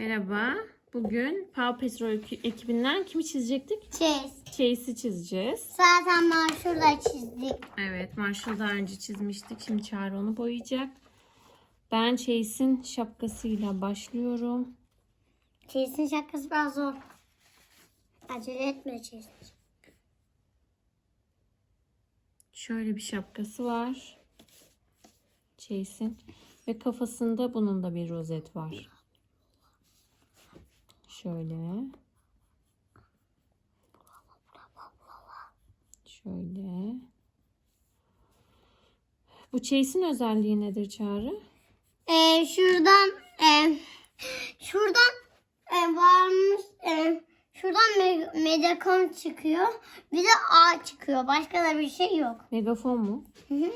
Merhaba. Bugün Paw Patrol ekibinden kimi çizecektik? Çiz. Chase'i çizeceğiz. Zaten şurada çizdik. Evet, Marshall daha önce çizmiştik. Şimdi Çağrı onu boyayacak. Ben Chase'in şapkasıyla başlıyorum. Çizsin şakası biraz zor. Acele etme çiz. Şöyle bir şapkası var. Chase'in. Ve kafasında bunun da bir rozet var. Şöyle. Şöyle. Bu Chase'in özelliği nedir Çağrı? Ee, şuradan e, şuradan e, varmış e, şuradan me- medakon çıkıyor. Bir de A çıkıyor. Başka da bir şey yok. Megafon mu? Hı hı.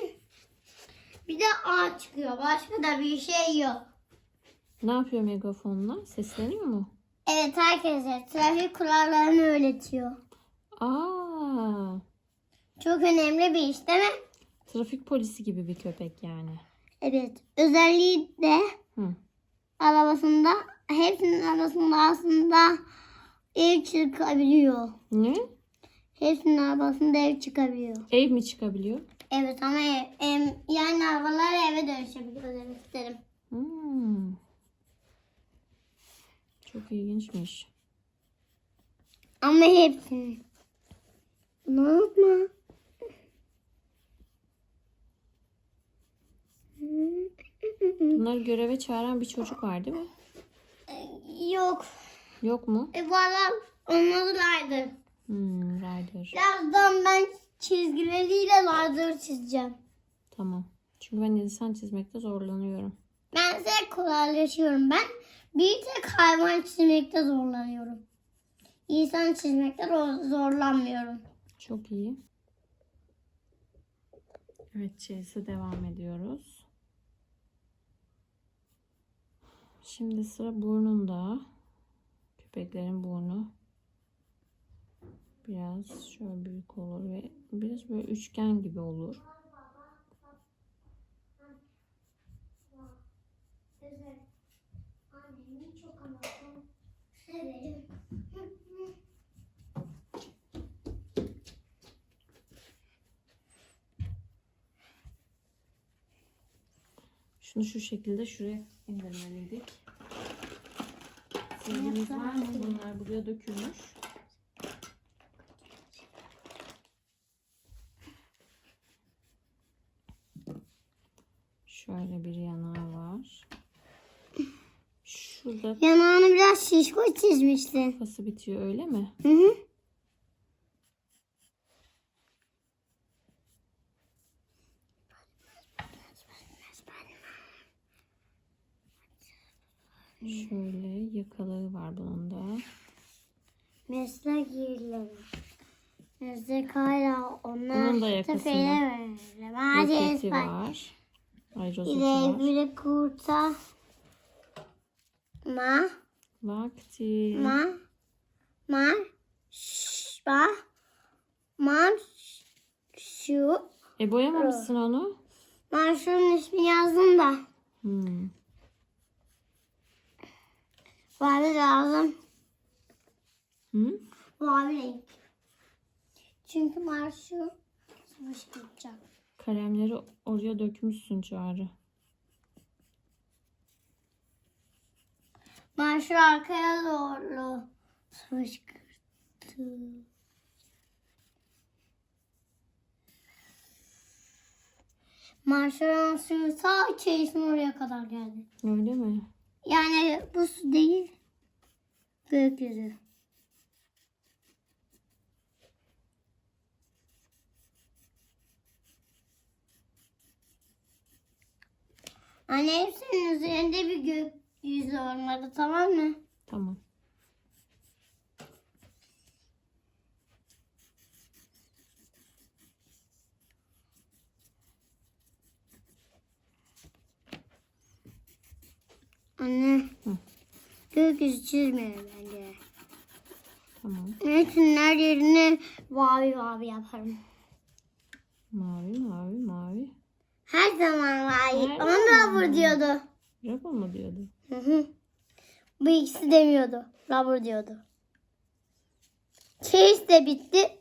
bir de A çıkıyor. Başka da bir şey yok. Ne yapıyor megafonla? Sesleniyor mu? Evet herkese trafik kurallarını öğretiyor. Aa, Çok önemli bir iş değil mi? trafik polisi gibi bir köpek yani. Evet. Özelliği de Hı. arabasında hepsinin arabasında aslında ev çıkabiliyor. Ne? Hepsinin arabasında ev çıkabiliyor. Ev mi çıkabiliyor? Evet ama ev, ev- yani arabalar eve dönüşebiliyor demek isterim. Hmm. Çok ilginçmiş. Ama hepsini. Ne yapma? Bunları göreve çağıran bir çocuk var değil mi? Yok. Yok mu? E valla onları lardır. Hmm, Ryder. Birazdan ben çizgileriyle lardır çizeceğim. Tamam. Çünkü ben insan çizmekte zorlanıyorum. Ben size kolaylaşıyorum. Ben bir tek hayvan çizmekte zorlanıyorum. İnsan çizmekte zor- zorlanmıyorum. Çok iyi. Evet, Chase'e devam ediyoruz. Şimdi sıra burnunda. Köpeklerin burnu. Biraz şöyle büyük olur ve biraz böyle üçgen gibi olur. Şunu şu şekilde şuraya indirmeliydik. Silgimiz var mı? Bunlar buraya dökülmüş. Şöyle bir yanağı var. Şurada Yanağını biraz şişko çizmişsin. kafası bitiyor öyle mi? Hı hı. Şöyle yakaları var bunun da. Meslek yerleri. Meslek hala onlar. Bunun da yakasında tefeyle verelim. Hadi var. Ay rozeti var. kurta. Ma. Vakti. Ma. Ma. Ş. Ma. Ma. Şu. E boyamamışsın onu. Ben şunun ismini yazdım da. Hmm. Mavi lazım. Hı? Mavi renk. Çünkü marşı savaş yapacak. Kalemleri oraya dökmüşsün Çağrı. Marşı arkaya doğru fışkırttı. Marşların suyu ta çeyisin oraya kadar geldi. Öyle mi? Yani bu su değil. Gökyüzü. Anne hepsinin üzerinde bir gökyüzü olmalı tamam mı? Tamam. Anne. Hı. Gökyüzü çizmiyorum bence. Tamam. Hepsinin her yerine mavi mavi yaparım. Mavi mavi mavi. Her zaman mavi. Her Onu da zaman. vur diyordu. Rapa mı diyordu? Hı hı. Bu ikisi demiyordu. Rubber diyordu. Chase de bitti.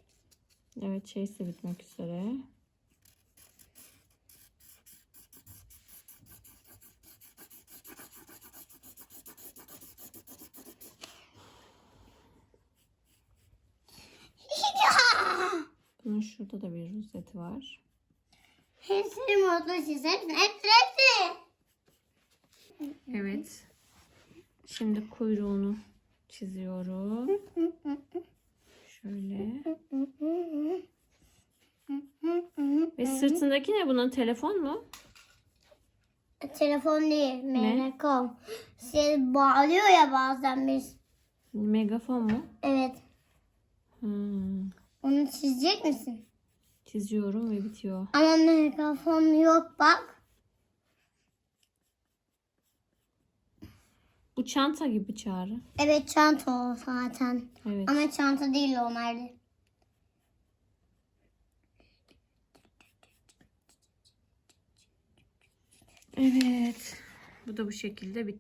Evet Chase de bitmek üzere. Bunun şurada da bir rozeti var. Hepsini mutlu çiz. Hepsini. Hepsini. Evet. Şimdi kuyruğunu çiziyorum. Şöyle. Ve sırtındaki ne bunun telefon mu? Telefon değil. Melekon. Şey bağlıyor ya bazen biz. Megafon mu? Evet. Hmm. Onu çizecek misin? Çiziyorum ve bitiyor. Ama megafon yok bak. Bu çanta gibi çağrı. Evet çanta o zaten. Evet. Ama çanta değil o nerede? Evet. Bu da bu şekilde bitti.